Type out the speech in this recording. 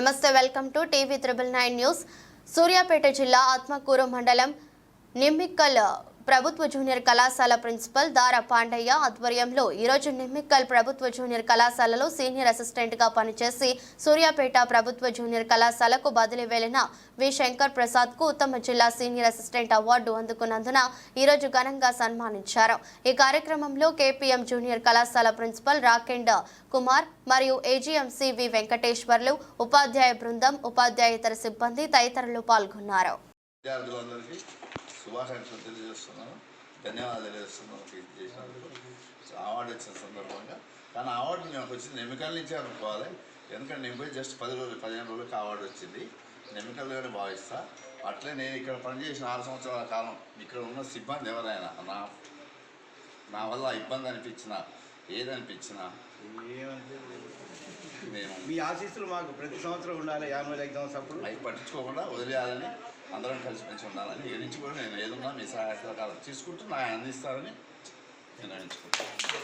నమస్తే welcome to TV triple nine news. Suryapet జిల్లా ఆత్మకూరు మండలం నిమ్మిక్కల్ ప్రభుత్వ జూనియర్ కళాశాల ప్రిన్సిపల్ దారా పాండయ్య ఆధ్వర్యంలో ఈరోజు నిమ్మిక్కల్ ప్రభుత్వ జూనియర్ కళాశాలలో సీనియర్ అసిస్టెంట్గా పనిచేసి సూర్యాపేట ప్రభుత్వ జూనియర్ కళాశాలకు బదిలీ వెళ్ళిన వి. శంకర్ ప్రసాద్కు ఉత్తమ జిల్లా సీనియర్ అసిస్టెంట్ అవార్డు అందుకున్నందున ఈరోజు ఘనంగా సన్మానించారు. ఈ కార్యక్రమంలో కేపీఎం జూనియర్ కళాశాల ప్రిన్సిపల్ రాకెండ్ కుమార్ మరియు ఏజీఎంసీ వి. వెంకటేశ్వర్లు ఉపాధ్యాయ బృందం ఉపాధ్యాయేతర సిబ్బంది తదితరులు పాల్గొన్నారు. శుభాకాంక్షలు తెలియజేస్తున్నాను. ధన్యవాదాలు తెలియజేస్తున్నాను ఇది చేసినందుకు. అవార్డు వచ్చిన సందర్భంగా. కానీ అవార్డు నాకు వచ్చింది ఎన్నికల నుంచే అనుకోవాలి. ఎందుకంటే నేను పోయి జస్ట్ పది రోజులు పదిహేను రోజులకి అవార్డు వచ్చింది. ఎన్నికలుగానే భావిస్తా. అట్లే నేను ఇక్కడ పనిచేసిన ఆరు సంవత్సరాల కాలం ఇక్కడ ఉన్న సిబ్బంది ఎవరైనా నా నా వల్ల ఇబ్బంది అనిపించిన ఏదనిపించినా నేను మీ ఆశీస్సులు మాకు ప్రతి సంవత్సరం ఉండాలి. యాన్యువల్ ఎగ్జామ్స్ అప్పుడు. అవి పట్టించుకోకుండా వదిలేయాలని అందరం కలిసి పెంచి ఉండాలని ఈ నుంచి కూడా నేను ఏదున్నా మీ సహాయ సహకారం తీసుకుంటూ నా అందిస్తారని నేను